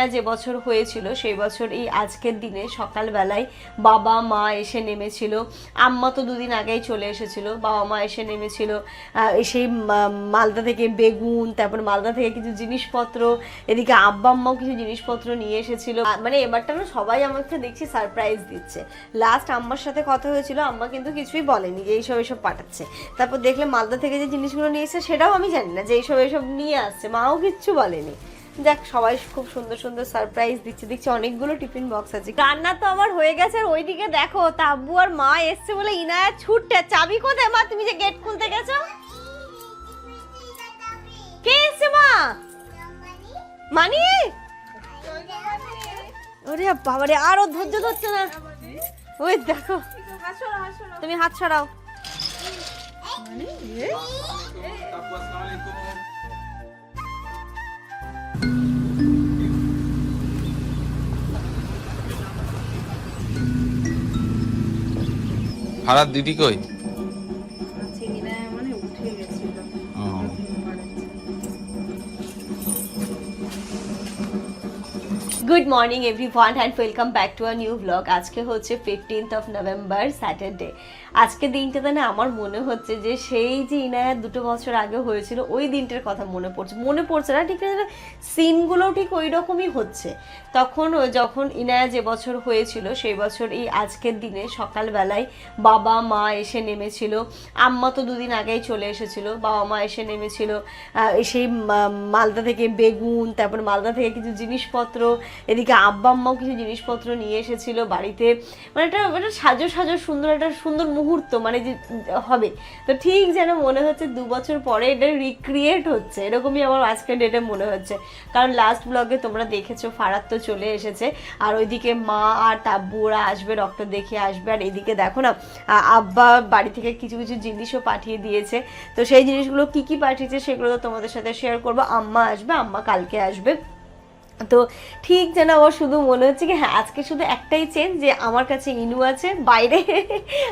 ইনায়া যে বছর হয়েছিল, সেই বছর এই আজকের দিনে সকালবেলায় বাবা, মা এসে নেমেছিল। আম্মা তো দুদিন আগেই চলে এসেছিল। বাবা, মা এসে নেমেছিল এসেই মালদা থেকে বেগুন, তারপর মালদা থেকে কিছু জিনিসপত্র, এদিকে আব্বা, আম্মাও কিছু জিনিসপত্র নিয়ে এসেছিল। মানে এবারটা না সবাই আমাকে দেখছি সারপ্রাইজ দিচ্ছে। লাস্ট আম্মার সাথে কথা হয়েছিল, আম্মা কিন্তু কিছুই বলেনি যে এইসব এইসব পাঠাচ্ছে। তারপর দেখলে মালদা থেকে যে জিনিসগুলো নিয়ে এসেছে, সেটাও আমি জানি না যে এইসব এইসব নিয়ে আসছে। মাও কিচ্ছু বলেনি। যাক সবাই খুব সুন্দর সুন্দর সারপ্রাইজ দিচ্ছে। দেখছি অনেকগুলো টিফিন বক্স আছে। রান্না তো আমার হয়ে গেছে আর ওইদিকে দেখো তাব্বু আর মা এসছে বলে ইনায়া ছুটতে চাবি কোথায় মা? তুমি যে গেট খুলতে গেছো? কে এসছে মা? মানি? ওরে বাবারে আরও ধৈর্য ধরছে না। ওই দেখো তুমি হাত সরাও। ভাড়ার দিদি কই? মানে good morning everyone and welcome back to a new blog আজকে হচ্ছে ফিফটিন্থ অফ নভেম্বর স্যাটারডে আজকে দিনটাতে না আমার মনে হচ্ছে যে সেই যে ইনায়ার দুটো বছর আগে হয়েছিল, ওই দিনটার কথা মনে পড়ছে। মনে পড়ছে না, ঠিক আছে সিনগুলো ঠিক ওই রকমই হচ্ছে। তখন যখন ইনায়া যে বছর হয়েছিল, সেই বছর এই আজকের দিনে সকালবেলায় বাবা, মা এসে নেমেছিল। আম্মা তো দুদিন আগেই চলে এসেছিল, বাবা, মা এসে নেমেছিল। সেই মালদা থেকে বেগুন, তারপর মালদা থেকে কিছু জিনিসপত্র, এদিকে আব্বা, আম্মাও কিছু জিনিসপত্র নিয়ে এসেছিল বাড়িতে। মানে একটা একটা সাজো সাজো সুন্দর, একটা সুন্দর মুহূর্ত মানে যে হবে। তো ঠিক যেন মনে হচ্ছে দু বছর পরে এটা রিক্রিয়েট হচ্ছে। এরকমই আমার আজকের ডেটে মনে হচ্ছে। কারণ লাস্ট ব্লগে তোমরা দেখেছ, ফারাত তো চলে এসেছে। আর ওইদিকে মা আর তাব্বু, ওরা আসবে ডক্টর দেখিয়ে আসবে। আর এদিকে দেখো না আব্বা বাড়ি থেকে কিছু কিছু জিনিসও পাঠিয়ে দিয়েছে। তো সেই জিনিসগুলো কি কি পাঠিয়েছে সেগুলো তো তোমাদের সাথে শেয়ার করব। আম্মা আসবে, আম্মা কালকে আসবে। তো ঠিক যেন আমার শুধু মনে হচ্ছে কি হ্যাঁ আজকে শুধু একটাই চেঞ্জ যে আমার কাছে ইনু আছে বাইরে,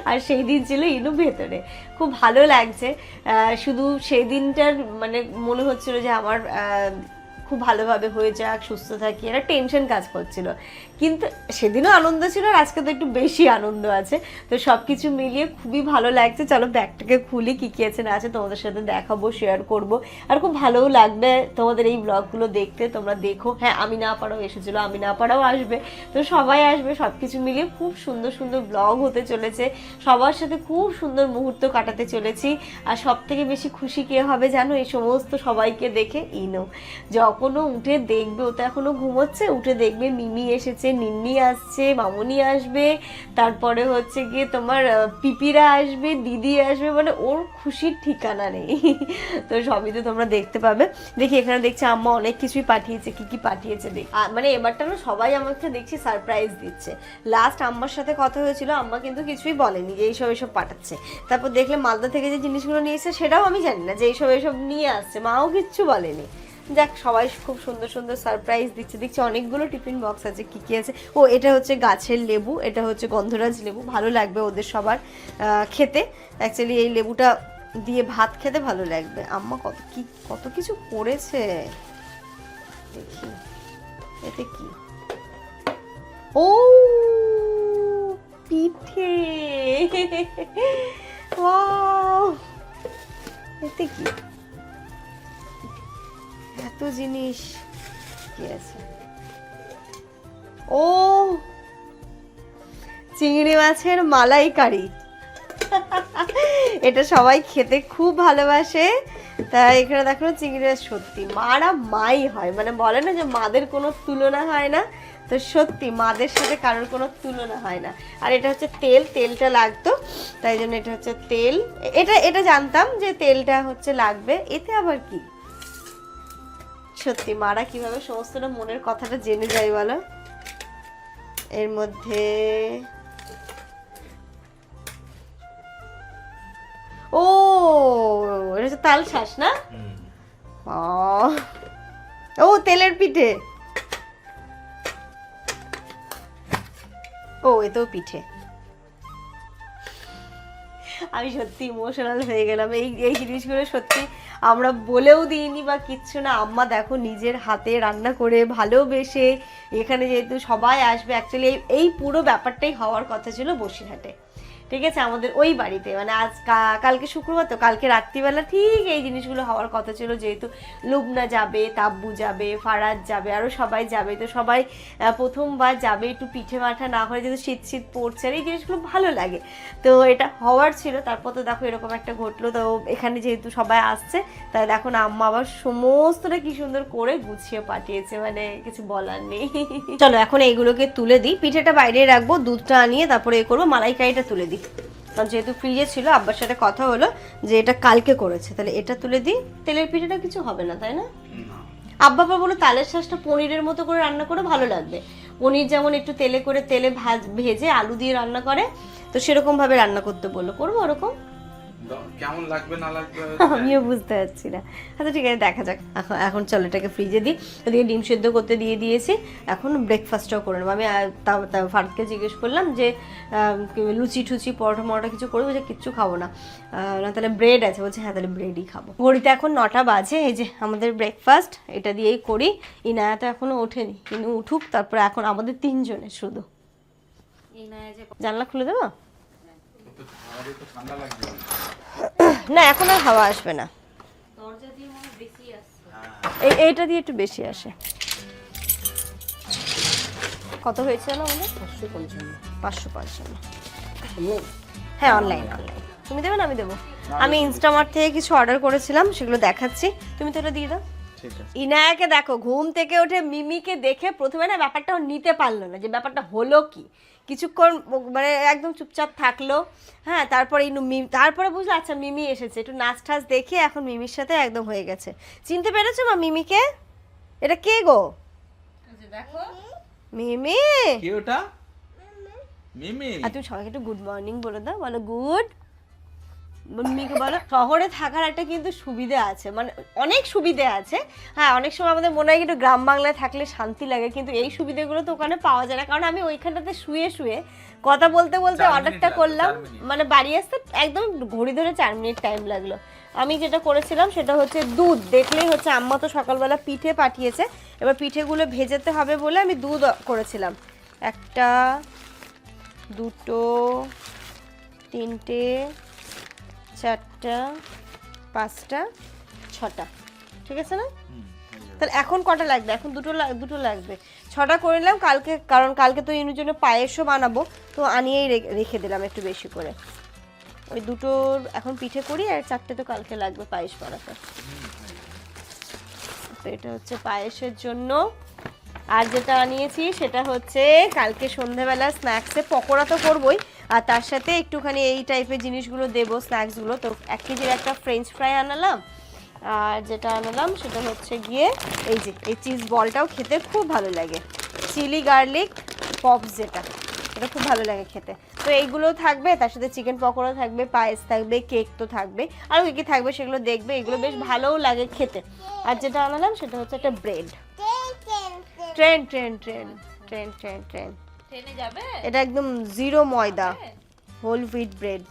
আর সেই দিন ছিল ইনু ভেতরে। খুব ভালো লাগছে। শুধু সেই দিনটার মানে মনে হচ্ছিল যে আমার খুব ভালোভাবে হয়ে যাক, সুস্থ থাকি, একটা টেনশন কাজ করছিল। কিন্তু সেদিনও আনন্দ ছিল আর আজকে তো একটু বেশি আনন্দ আছে। তো সব কিছু মিলিয়ে খুবই ভালো লাগছে। চলো ব্যাগটাকে খুলি, কী কী আছে না আছে তোমাদের সাথে দেখাবো শেয়ার করব। আর খুব ভালোও লাগবে তোমাদের এই ব্লগগুলো দেখতে, তোমরা দেখো। হ্যাঁ আমি না পারাও এসেছিল আমি না পারাও আসবে। তো সবাই আসবে সব কিছু মিলিয়ে খুব সুন্দর সুন্দর ব্লগ হতে চলেছে। সবার সাথে খুব সুন্দর মুহূর্ত কাটাতে চলেছি। আর সব থেকে বেশি খুশি কে হবে জানো? এই সমস্ত সবাইকে দেখে, ইনো। যখনও উঠে দেখবে, ও তো এখনও ঘুমোচ্ছে, উঠে দেখবে মিমি এসেছে, নিন্নি আসছে, মামুনি আসবে, তারপরে হচ্ছে গিয়ে তোমার পিপিরা আসবে, দিদি আসবে মানে ওর খুশির ঠিকানা নেই। তো সবই তো তোমরা দেখতে পাবে। দেখি এখানে দেখছি আম্মা অনেক কিছুই পাঠিয়েছে, কি কি পাঠিয়েছে দেখ। মানে এবারটা না সবাই আমাকে দেখছি সারপ্রাইজ দিচ্ছে। লাস্ট আম্মার সাথে কথা হয়েছিল, আম্মা কিন্তু কিছুই বলেনি যে এইসব এইসব পাঠাচ্ছে। তারপর দেখলে মালদা থেকে যে জিনিসগুলো নিয়ে এসেছে, সেটাও আমি জানি না যে এইসব এইসব নিয়ে আসছে, মাও কিচ্ছু বলেনি। যাক, সবাই খুব সুন্দর সুন্দর সারপ্রাইজ দিচ্ছে। দেখছি অনেকগুলো টিফিন বক্স আছে, কি কি আছে। ও, এটা হচ্ছে গাছের লেবু, এটা হচ্ছে গন্ধরাজ লেবু, ভালো লাগবে ওদের সবার খেতে। অ্যাকচুয়ালি এই লেবুটা দিয়ে ভাত খেতে ভালো লাগবে। আম্মা কত কি, কত কিছু করেছে? দেখি, এতে কি? ও, পিঠে! এতে কি? এত জিনিস। কি আছে? ও, চিংড়ি মাছের মালাইকারি। এটা সবাই খেতে খুব ভালোবাসে। তা এখানে দেখো চিংড়ি মাছ সত্যি মারা মাই হয়। মানে বলে না যে মাদের কোনো তুলনা হয় না। তো সত্যি মাদের সাথে কারোর কোনো তুলনা হয় না। আর এটা হচ্ছে তেল, তেলটা লাগতো। তাই জন্য এটা হচ্ছে তেল। এটা এটা জানতাম যে তেলটা হচ্ছে লাগবে। এতে আবার কি? সত্যি মারা কীভাবে সমস্তটা মনের কথাটা জেনে যায় বলো? এর মধ্যে ও এটা হচ্ছে তাল শ্বাস না? ও তেলের পিঠে। ও এতেও পিঠে। আমি সত্যি ইমোশনাল হয়ে গেলাম। এই এই জিনিসগুলো সত্যি আমরা বলেও দিইনি বা কিচ্ছু না। আম্মা দেখো নিজের হাতে রান্না করে ভালোবেসে এখানে যেহেতু সবাই আসবে অ্যাকচুয়ালি এই পুরো ব্যাপারটাই হওয়ার কথা ছিল বসিরহাটে। ঠিক আছে, আমাদের ওই বাড়িতে। মানে আজ কালকে শুক্রবার তো, কালকে রাত্রিবেলা ঠিক এই জিনিসগুলো হওয়ার কথা ছিল, যেহেতু লুবনা যাবে, তাব্বু যাবে, ফারাজ যাবে আরও সবাই যাবে, তো সবাই প্রথমবার যাবে, একটু পিঠে মাঠা না হলে যেহেতু শীত শীত পড়ছে, আর এই জিনিসগুলো ভালো লাগে। তো এটা হওয়ার ছিল, তারপর তো দেখো এরকম একটা ঘটলো, তো এখানে যেহেতু সবাই আসছে, তাই দেখো না, আম্মা আবার সমস্তটা কি সুন্দর করে গুছিয়ে পাঠিয়েছে মানে কিছু বলার নেই। চলো, এখন এইগুলোকে তুলে দিই, পিঠেটা বাইরে রাখব, দুধটা আনিয়ে তারপরে এ করব, মালাইকারিটা তুলে দিই। কারণ যেহেতু ফ্রিজে ছিল আব্বার সাথে কথা হলো যে এটা কালকে করেছে। তাহলে এটা তুলে দিই তেলের পিঠেটা কিছু হবে না তাই না? আব্বা আবার বলো তালের শাঁসটা পনিরের মতো করে রান্না করে ভালো লাগবে। পনির যেমন একটু তেলে করে তেলে ভাজ ভেজে আলু দিয়ে রান্না করে তো সেরকম ভাবে রান্না করতে বলল। করব ওরকম? কেমন লাগবে না লাগবে আমিও বুঝতে পারছি না। আচ্ছা ঠিক আছে দেখা যাক। এখন এখন চলো এটাকে ফ্রিজে দিই। ওদিকে ডিম সেদ্ধ করতে দিয়ে দিয়েছি। এখন ব্রেকফাস্টটাও করে নেব। আমি তা- তা ফারুককে জিজ্ঞেস করলাম যে আহ, লুচি টুচি পরোটা মরোটা কিছু করব? যে কিচ্ছু খাব না। আহ, না তাহলে ব্রেড আছে। বলছে হ্যাঁ তাহলে ব্রেডই খাব। ঘড়িতে এখন নটা বাজে। এই যে আমাদের ব্রেকফাস্ট এটা দিয়েই করি। ইনায়া তো এখনও ওঠেনি কিন্তু উঠুক। তারপরে এখন আমাদের তিনজনের শুধু। জানলা খুলে দেবো তো আমাদের তো ঠান্ডা লাগবে না এখন আর হাওয়া আসবে না। এই এইটা দিয়ে একটু বেশি আসে। কত হয়েছে না আমাদের পাঁচশো পঞ্চান্ন। পাঁচশো পঞ্চান্ন। হ্যাঁ অনলাইন অনলাইন। তুমি দেবে না আমি দেবো। আমি ইনস্টামার্ট থেকে কিছু অর্ডার করেছিলাম সেগুলো দেখাচ্ছি। তুমি তো এটা দিয়ে দাও। ইনায়াকে দেখো ঘুম থেকে উঠে মিমিকে দেখে প্রথমে না ব্যাপারটা নিতে পারল না যে ব্যাপারটা হলো কি? কিছুক্ষণ মানে একদম চুপচাপ থাকল। হ্যাঁ তারপরে এই মিম তারপরে বুঝলো আচ্ছা মিমি এসেছে। একটু নাচ টাচ দেখে এখন মিমির সাথে একদম হয়ে গেছে। চিনতে পেরেছ মা মিমিকে? এটা কে গো? মিমি! কি ওটা? মিমি। আর তুমি সবাইকে একটু গুড মর্নিং বলে দাও বলো গুড মিমিকে বলো শহরে থাকার একটা কিন্তু সুবিধে আছে। মানে অনেক সুবিধে আছে। হ্যাঁ অনেক সময় আমাদের মনে হয় কিন্তু গ্রাম বাংলায় থাকলে শান্তি লাগে কিন্তু এই সুবিধেগুলো তো ওখানে পাওয়া যায় না। কারণ আমি ওইখানটাতে শুয়ে শুয়ে কথা বলতে বলতে অর্ডারটা করলাম। মানে বাড়ি আসতে একদম ঘড়ি ধরে চার মিনিট টাইম লাগল। আমি যেটা করেছিলাম সেটা হচ্ছে দুধ। দেখলেই হচ্ছে আম্মা তো সকালবেলা পিঠে পাঠিয়েছে। এবার পিঠেগুলো ভেজেতে হবে বলে আমি দুধ করেছিলাম। একটা দুটো তিনটে চারটা পাঁচটা ছটা। ঠিক আছে না। তাহলে এখন কটা লাগবে? এখন দুটো দুটো লাগবে। ছটা করে নিলাম কালকে কারণ কালকে তো ইনুর জন্য পায়েসও বানাবো তো আনিয়েই রেখে দিলাম একটু বেশি করে। ওই দুটোর এখন পিঠে করি আর চারটে তো কালকে লাগবে পায়েস বানাতে। তো এটা হচ্ছে পায়েসের জন্য। আর যেটা আনিয়েছি সেটা হচ্ছে কালকে সন্ধ্যাবেলা স্ন্যাক্সে পকোড়া তো করবই আর তার সাথে একটুখানি এই টাইপের জিনিসগুলো দেবো স্ন্যাক্সগুলো তো এক কেজির একটা ফ্রেঞ্চ ফ্রাই আনালাম। আর যেটা আনালাম সেটা হচ্ছে গিয়ে এই যে এই চিজ বলটাও খেতে খুব ভালো লাগে। চিলি গার্লিক পপস যেটা এটা খুব ভালো লাগে খেতে। তো এইগুলো থাকবে তার সাথে চিকেন পকোড়া থাকবে পায়েস থাকবে কেক তো থাকবে। আর কী কী থাকবে সেগুলো দেখবে এগুলো বেশ ভালোও লাগে খেতে। আর যেটা আনালাম সেটা হচ্ছে একটা bread train train train train train train ট্রেনে যাবে? এটা একদম জিরো ময়দা হোল হুইট ব্রেড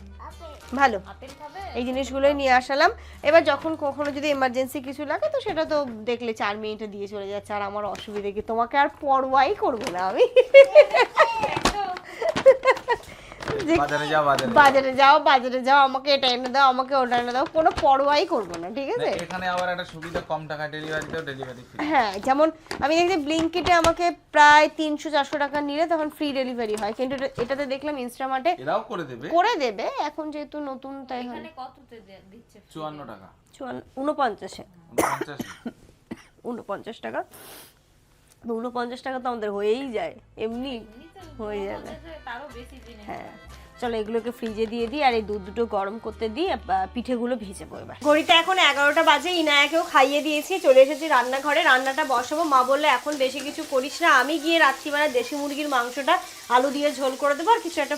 ভালো। এই জিনিসগুলোই নিয়ে আসালাম। এবার যখন কখনো যদি এমার্জেন্সি কিছু লাগে তো সেটা তো দেখলে চার মিনিটে দিয়ে চলে যাচ্ছে। আর আমার অসুবিধে কি? তোমাকে আর পরোয়াই করব না আমি। যে- বাজারে যাও বাজারে যাও। আমাকে এটা এনে দাও আমাকে ওটা এনে দাও কোনো পরোয়াই করব না ঠিক আছে? এখানে আবার একটা সুবিধা কম টাকা ডেলিভারিতেও ডেলিভারি ফ্রি হ্যাঁ যেমন আমি দেখছি ব্লিঙ্কিটে আমাকে প্রায় তিনশো চারশো টাকা নিলে তখন ফ্রি ডেলিভারি হয় কিন্তু এটা- এটাতে দেখলাম ইনস্টামার্টে এরাও করে দেবে। করে দেবে এখন যেহেতু নতুন তাই হয়। এখানে কততে দিচ্ছে চুয়ান্ন টাকা। চুয়ান্ন উনপঞ্চাশে উনপঞ্চাশ উনপঞ্চাশ টাকা। তো উনপঞ্চাশ টাকা তো আমাদের হয়েই যায় এমনি হয়ে যাবে। হ্যাঁ চলো এগুলোকে ফ্রিজে দিয়ে দিই আর এই দুধ দুটো গরম করতে দিই পিঠেগুলো ভেজে এবার। ঘড়িতে এখন এগারোটা বাজে ইনায়াকেও খাইয়ে দিয়েছি চলে এসেছি রান্নাঘরে রান্নাটা বসাবো। মা বললে এখন বেশি কিছু করিস না আমি গিয়ে রাত্রিবেলা দেশি মুরগির মাংসটা আলু দিয়ে ঝোল করে দেবো আর কিছু একটা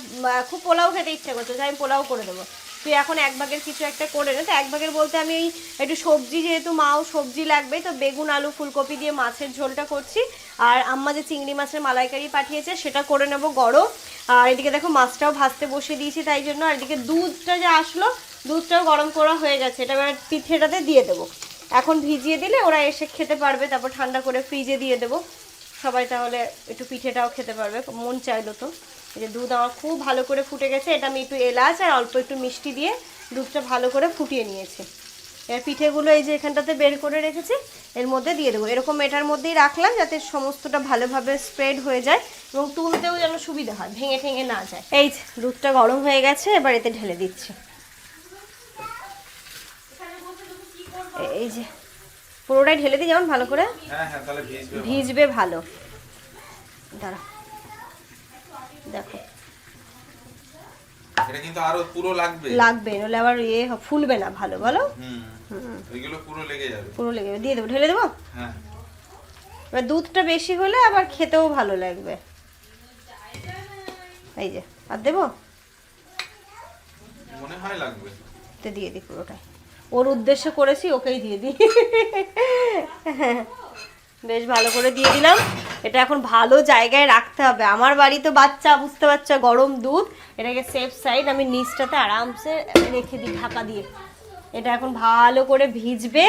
খুব পোলাও খেতে ইচ্ছে করছে তাই আমি পোলাও করে দেবো। তুই এখন এক ভাগের কিছু একটা করে নে। তো এক ভাগের বলতে আমি এই একটু সবজি যেহেতু মাও সবজি লাগবে, তো বেগুন, আলু, ফুলকপি দিয়ে মাছের ঝোলটা করছি। আর আম্মা যে চিংড়ি মাছের মালাইকারি পাঠিয়েছে, সেটা করে নেব গরম। আর এদিকে দেখো মাছটাও ভাজতে বসিয়ে দিয়েছি, তাই জন্য আর এদিকে দুধটা যে আসলো, দুধটাও গরম করা হয়ে গেছে। এটা এবার পিঠেটাতে দিয়ে দেবো। এখন ভিজিয়ে দিলে ওরা এসে খেতে পারবে, তারপর ঠান্ডা করে ফ্রিজে দিয়ে দেবো। সবাই তাহলে একটু পিঠেটাও খেতে পারবে, মন চাইলো তো। এই যে দুধ আমার খুব ভালো করে ফুটে গেছে। এটা আমি একটু এলাচ আর অল্প একটু মিষ্টি দিয়ে দুধটা ভালো করে ফুটিয়ে নিয়েছি। এবার পিঠেগুলো এই যে এখানটাতে বের করে রেখেছি এর মধ্যে দিয়ে দেবো। এরকম এটার মধ্যেই রাখলাম যাতে সমস্তটা ভালোভাবে স্প্রেড হয়ে যায় এবং তুলতেও যেন সুবিধা হয় ভেঙে ঠেঙে না যায়। এই যে দুধটা গরম হয়ে গেছে এবার এতে ঢেলে দিচ্ছি। এই যে পুরোটাই ঢেলে দিই যেমন ভালো করে? হ্যাঁ হ্যাঁ ভিজবে ভালো। দাঁড়া দেখো। এটা কিন্তু আরও পুরো লাগবে। লাগবে নলে আবার ইয়ে ফুলবে না ভালো বলো? হুম ওইগুলো পুরো লেগে যাবে। পুরো লেগে যাবে। দিয়ে দেবো ঢেলে দেবো? হ্যাঁ। এবার দুধটা বেশি হলে আবার খেতেও ভালো লাগবে। এই যে আর দেবো? মনে হয় লাগবে। তো দিয়ে দিই পুরোটাই। ওর উদ্দেশ্য করেছি ওকেই দিয়ে দিই। বেশ ভালো করে দিয়ে দিলাম। এটা এখন ভালো জায়গায় রাখতে হবে। আমার বাড়ি তো বাচ্চা, বুঝতে পারছ, গরম দুধ, এটাকে সেফ সাইড আমি নিচটাতে আরামসে রেখে দিই, ঢাকা দিয়ে। এটা এখন ভালো করে ভিজবে,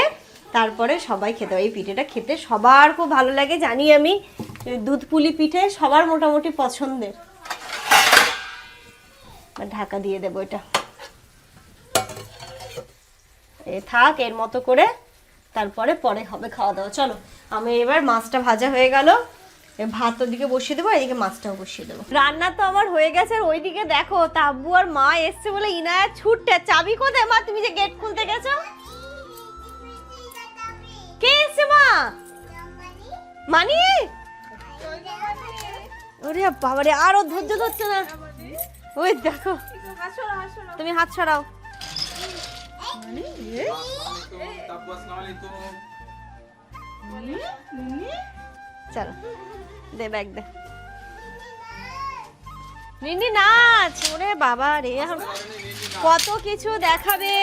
তারপরে সবাই খেতে হবে। এই পিঠেটা খেতে সবার খুব ভালো লাগে, জানি আমি দুধ পুলি পিঠে সবার মোটামুটি পছন্দের। ঢাকা দিয়ে দেবো এটা। এ থাক, এর মতো করে, তারপরে পরে হবে খাওয়া দাওয়া। চলো, আমি এবার মাছটা ভাজা হয়ে গেল। ভাত ওদিকে বসিয়ে দেবো এদিকে মাছটাও বসিয়ে দেবো। রান্না তো আমার হয়ে গেছে আর ওইদিকে দেখো তাব্বু আর মা এসছে বলে ইনায়া ছুটতে চাবি কোথায় মা? তুমি যে গেট খুলতে গেছো? কে এসছে মা? মানি? ওরে বাবারে আরও ধৈর্য ধরছে না। ওই দেখো তুমি হাত ছড়াও তাব্বু আসসালামু আলাইকুম চলো দে ব্যাগ দে। নিনি নাচ ওরে বাবা রে এখন কত কিছু দেখাবে।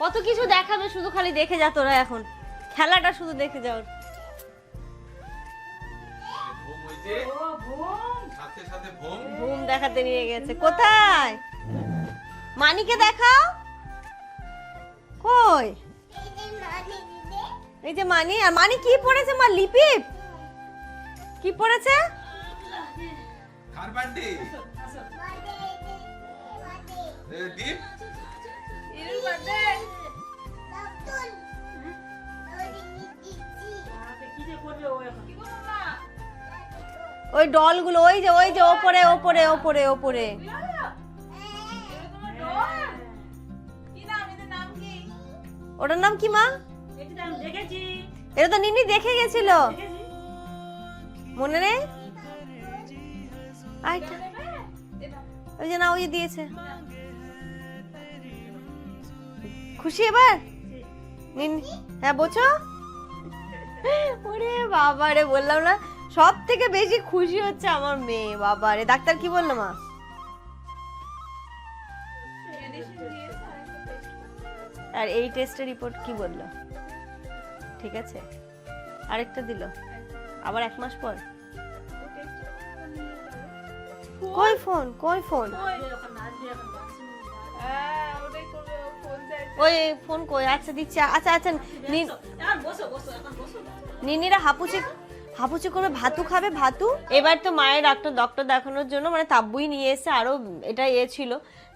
কত কিছু দেখাবে শুধু খালি দেখে যা তোরা এখন। খেলাটা শুধু দেখে যাও। ভোম দেখাতে নিয়ে গেছে কোথায়? মানিকে দেখাও। কই? এই যে মানি আর মানি কি পড়েছে মা লিপিপ কি পড়েছে? ওই ডলগুলো ওই যে ওই যে ওপরে ওপরে ওপরে ওপরে। ওটার নাম কি মা? এটা তো নিনি দেখে গেছিল। মনে নেই? ওই যে না ওই দিয়েছে। খুশি এবার? হ্যাঁ বোঝো? ওরে বাবা রে বললাম না সব থেকে বেশি খুশি হচ্ছে আমার মেয়ে বাবা রে ডাক্তার কি বলল মা? আর এই টেস্টের রিপোর্ট কি বলল? ঠিক আছে? আরেকটা দিল। আবার এক মাস পর? কই ফোন কই ফোন ওই ফোন কই? আচ্ছা দিচ্ছি। আচ্ছা আচ্ছা নি- নিনিরা হাপুচি হাপুচি করে ভাতু খাবে ভাতু? এবার তো মায়ের ডাক্তার ডক্টর দেখানোর জন্য মানে তাব্বুই নিয়ে এসে আরও এটা ইয়ে ছিল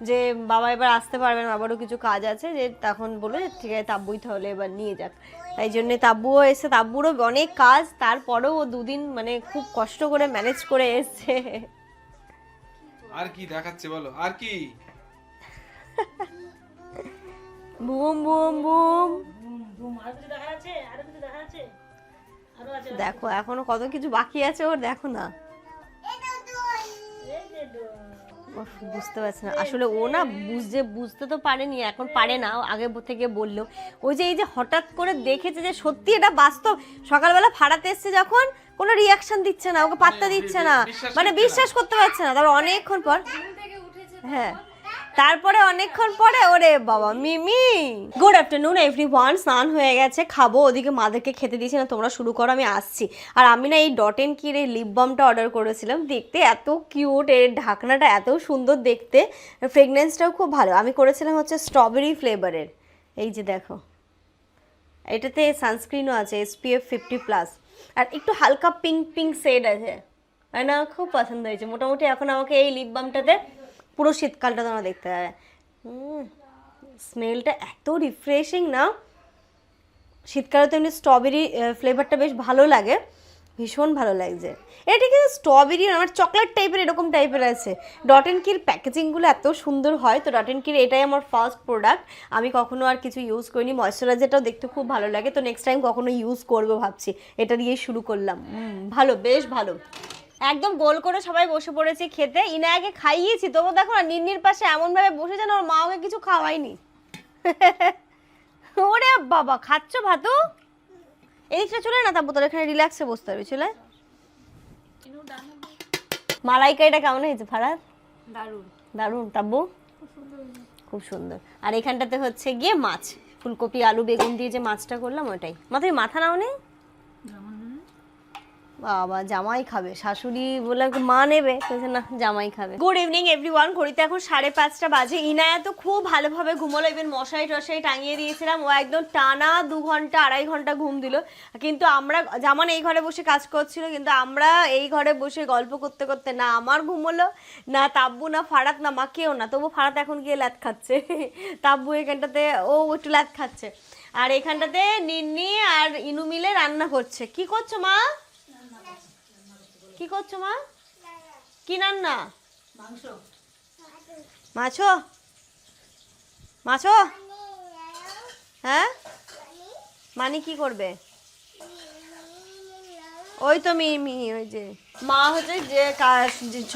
যে বাবা এবার আসতে পারবেন বাবারও কিছু কাজ আছে যে তখন বলল যে ঠিক আছে তাব্বুই তাহলে এবার নিয়ে যাক। তাই জন্য তাব্বুও এসে তাব্বুরও অনেক কাজ তারপরেও ও দুদিন মানে খুব কষ্ট করে ম্যানেজ করে এসছে। আর কি দেখাচ্ছে বলো আর কি? Boom boom boom. দেখো এখনও কত কিছু বাকি আছে ওর দেখো না। বুঝতে পারছি না। আসলে ও না বুঝতে বুঝতে তো পারেনি এখন পারে না। ও আগে থেকে বলল। ওই যে এই যে হঠাৎ করে দেখেছে যে সত্যি এটা বাস্তব। সকালবেলা ফাড়াতে এসছে যখন কোনো রিয়াকশন দিচ্ছে না ওকে পাত্তা দিচ্ছে না। মানে বিশ্বাস করতে পারছে না। তারপর অনেকক্ষণ পর হ্যাঁ। তারপরে অনেকক্ষণ পরে ওরে বাবা, Mimi. Good afternoon everyone স্নান হয়ে গেছে, খাব। ওদিকে মাদেরকে খেতে দিয়েছি না, তোমরা শুরু করো, আমি আসছি। আর আমি না এই ডট এন কির এই লিপ বামটা অর্ডার করেছিলাম। দেখতে এত কিউট এর ঢাকনাটা এত সুন্দর দেখতে। ফ্রেগনেন্সটাও খুব ভালো। আমি করেছিলাম হচ্ছে স্ট্রবেরি ফ্লেভারের এই যে দেখো। এটাতে সানস্ক্রিনও আছে এসপিএফ ফিফটি প্লাস আর একটু হালকা পিঙ্ক পিঙ্ক শেড আছে। না? খুব পছন্দ হয়েছে। মোটামুটি এখন আমাকে এই লিপ বামটাতে পুরো শীতকালটা তোমরা দেখতে পাবে। স্মেলটা এত রিফ্রেশিং না? শীতকালে তো এমনি স্ট্রবেরি ফ্লেভারটা বেশ ভালো লাগে। ভীষণ ভালো লাগছে। এটা কিন্তু স্ট্রবেরি আমার চকলেট টাইপের এরকম টাইপের আছে। ডট অ্যান্ড কির প্যাকেজিংগুলো এত সুন্দর হয় তো ডট অ্যান্ড কির এটাই আমার ফার্স্ট প্রোডাক্ট আমি কখনো আর কিছু ইউজ করিনি। ময়শ্চারাইজারটাও দেখতে খুব ভালো লাগে তো নেক্সট টাইম কখনো ইউজ করব ভাবছি। এটা দিয়েই শুরু করলাম। ভালো বেশ ভালো। একদম গোল করে সবাই বসে পড়েছি খেতে। ইনায়াকে খাইয়েছি। তবু দেখো না নিন্নির পাশে এমনভাবে বসে যেন ওর মা ওকে কিছু খাওয়ায়নি। ওরে বাবা খাচ্ছ ভাতু? এদিকটা চলে না তারপর তোর এখানে রিল্যাক্সে বসতে হবে চলে। মালাইকারিটা কেমন হয়েছে ফারাদ? দারুণ। দারুণ তাব্বু? খুব সুন্দর। আর এখানটাতে হচ্ছে গিয়ে মাছ। ফুলকপি আলু বেগুন দিয়ে যে মাছটা করলাম ওটাই। মা তুমি মাথা নাও নি বাবা, জামাই খাবে। শাশুড়ি বলে মা নেবে। না, জামাই খাবে। গুড ইভিনিং এভরিওয়ান ঘড়িতে এখন সাড়ে পাঁচটা বাজে। ইনায়া তো খুব ভালোভাবে ঘুমোলো। ইভেন মশাই টশাই টাঙিয়ে দিয়েছিলাম। ও একদম টানা দু ঘণ্টা, আড়াই ঘণ্টা ঘুম দিল। কিন্তু আমরা, জামান এই ঘরে বসে কাজ করছিল, কিন্তু আমরা এই ঘরে বসে গল্প করতে করতে না আমার ঘুমোলো, না তাব্বু, না ফারাত, না মা কেউ না। তবু ফারাত এখন গিয়ে ল্যাদ খাচ্ছে। তাব্বু এখানটাতে, ও একটু ল্যাদ খাচ্ছে। আর এখানটাতে নিন্নি আর ইনু মিলে রান্না করছে। কি করছ মা? কি করছ মা? কি রান্না? মাছো মাছো হ্যাঁ? মানি কি করবে? ওই তো মিমি ওই যে। মা হচ্ছে যে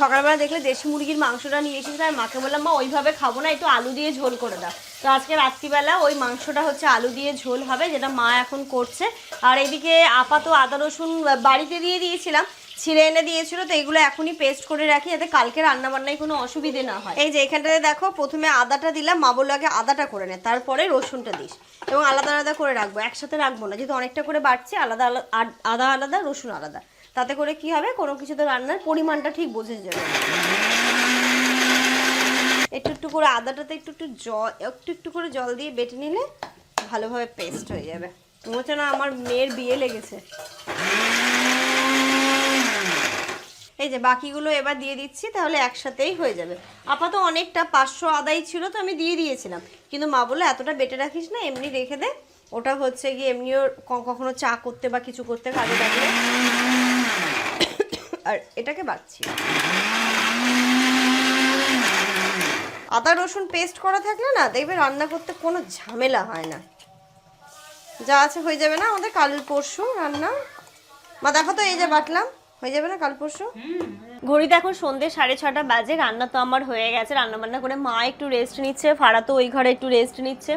সকালবেলা দেখলে দেশি মুরগির মাংসটা নিয়ে এসেছে আর মাকে বললাম মা ওইভাবে খাব না একটু আলু দিয়ে ঝোল করে দাও। তো আজকে রাত্রিবেলা ওই মাংসটা হচ্ছে আলু দিয়ে ঝোল হবে যেটা মা এখন করছে। আর এদিকে আপাতত আদা রসুন বাড়িতে দিয়ে দিয়েছিলাম ছিঁড়ে এনে দিয়েছিল, তো এগুলো এখনই পেস্ট করে রাখি যাতে কালকে রান্না বান্নায় কোনো অসুবিধে না হয়। এই যে এখানটাতে দেখো, প্রথমে আদাটা দিলাম, মা বলল আগে আদাটা করে নে, তারপরে রসুনটা দিস এবং আলাদা আলাদা করে রাখব, একসাথে রাখব না, যেহেতু অনেকটা করে বাড়ছে, আলাদা আলাদা আদ- আলাদা, রসুন আলাদা। তাতে করে কি হবে, কোনো কিছুতে রান্নার পরিমাণটা ঠিক বোঝা যাবে একটু একটু করে আদাটাতে একটু একটু জল, একটু একটু করে জল দিয়ে বেটে নিলে ভালোভাবে পেস্ট হয়ে যাবে। মনে হচ্ছে না আমার মেয়ের বিয়ে লেগেছে। এই যে বাকিগুলো এবার দিয়ে দিচ্ছি, তাহলে একসাথেই হয়ে যাবে। আপাতত অনেকটা পাঁচশো আদাই ছিল তো আমি দিয়ে দিয়েছিলাম। কিন্তু মা বলে এতটা বেটে রাখিস না, এমনি রেখে দে। ওটা হচ্ছে গিয়ে এমনিও কখনো চা করতে বা কিছু করতে কাজে লাগবে আর এটাকে বাড়ছি। আদা, রসুন পেস্ট করা থাকলে না দেখবে রান্না করতে কোনো ঝামেলা হয় না। যা আছে হয়ে যাবে না আমাদের কাল পরশু রান্না। মা, দেখো তো এই যে বাটলাম। হয়ে যাবে না কাল পরশু? ঘড়িতে এখন সন্ধ্যে সাড়ে ছটা বাজে রান্না তো আমার হয়ে গেছে রান্না বান্না করে মা একটু রেস্ট নিচ্ছে ফাড়া তো ওই ঘরে একটু রেস্ট নিচ্ছে।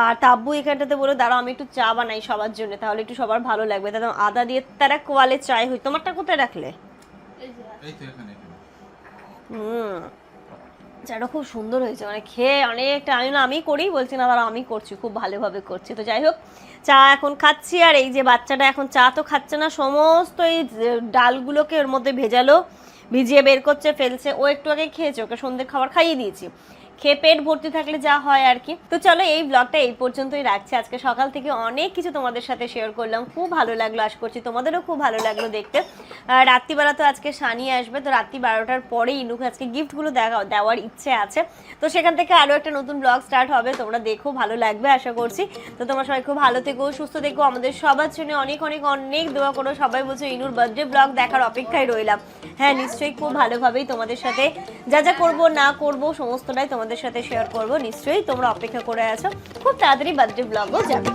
আর তাব্বু এখানটাতে বলে দাঁড়াও আমি একটু চা বানাই সবার জন্য তাহলে একটু সবার ভালো লাগবে। তাহলে আদা দিয়ে তারা কোয়ালে চায় হই তোমারটা কোথায় রাখলে? এই যে এই তো এখানে এখানে। হুম। চাটা খুব সুন্দর হয়েছে। মানে খেয়ে অনেকটা আমি না, আমি করি বলছি না দাঁড়া আমি করছি, খুব ভালোভাবে করছি। তো যাই হোক, চা এখন খাচ্ছি আর এই যে বাচ্চাটা এখন চা তো খাচ্ছে না, সমস্ত এই ডালগুলোকে ওর মধ্যে ভেজালো, ভিজিয়ে বের করছে, ফেলছে। ও একটু আগে খেয়েছে, ওকে সন্ধ্যে খাবার খাইয়ে দিয়েছি। খেয়ে পেট ভর্তি থাকলে যা হয় আর কি। তো চলো এই ব্লগটা এই পর্যন্তই রাখছি। আজকে সকাল থেকে অনেক কিছু তোমাদের সাথে শেয়ার করলাম। খুব ভালো লাগল, আশা করছি তোমাদেরও খুব ভালো লাগল দেখতে। রাত্রিবেলা তো আজকে সানি আসবে, তো রাত্রি বারোটার পরেই ইনুকে আজকে গিফটগুলো দেখা, দেওয়ার ইচ্ছে আছে। তো সেখান থেকে আরও একটা নতুন ব্লগ স্টার্ট হবে, তোমরা দেখো, ভালো লাগবে আশা করছি। তো তোমরা সবাই খুব ভালো থেকো, সুস্থ থেকো। আমাদের সবার জন্য অনেক অনেক অনেক দোয়া করো। সবাই বলছো ইনুর বার্থডে ব্লগ দেখার অপেক্ষায় রইলাম। হ্যাঁ নিশ্চয়ই খুব ভালোভাবেই তোমাদের সাথে যা যা করব, না করব, সমস্তটাই তোমাদের সাথে শেয়ার করব নিশ্চয়ই তোমরা অপেক্ষা করে আছো। খুব তাড়াতাড়ি বার্থডে ব্লগও যাবে।